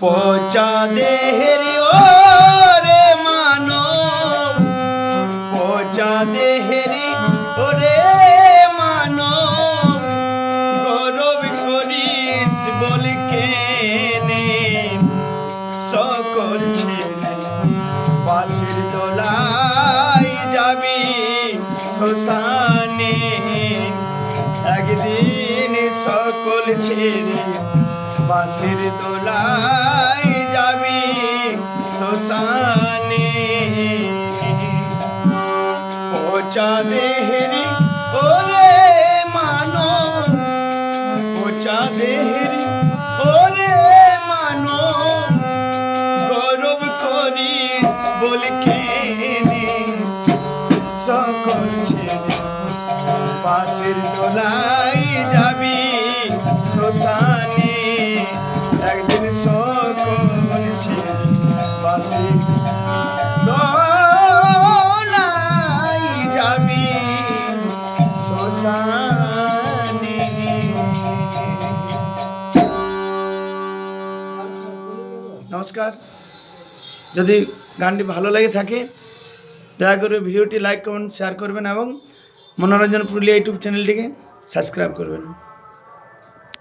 পচা দেহের ও রে মানব। পচা দেহের ওরে মানব। গৌরব করিস বল কেনে। সকল ছেলে বাসির দোলাই যাবি শ্মশানে। একদিন সকল ছেলে বাসির দোলাই যাবি শ্মশানে। পচা দেহেরি ওরে মানো পচা দেহেরি ওরে মানো গৌরব করিস বল কেনে। সকল ছেলে পাশের দোলাই যাবি শ্মশানে। নমস্কার। যদি গানটি ভালো লেগে থাকে, দয়া করে ভিডিওটি লাইক, কমেন্ট, শেয়ার করবেন এবং মনোরঞ্জন পুরুলিয়া ইউটিউব চ্যানেলটিকে সাবস্ক্রাইব করবেন।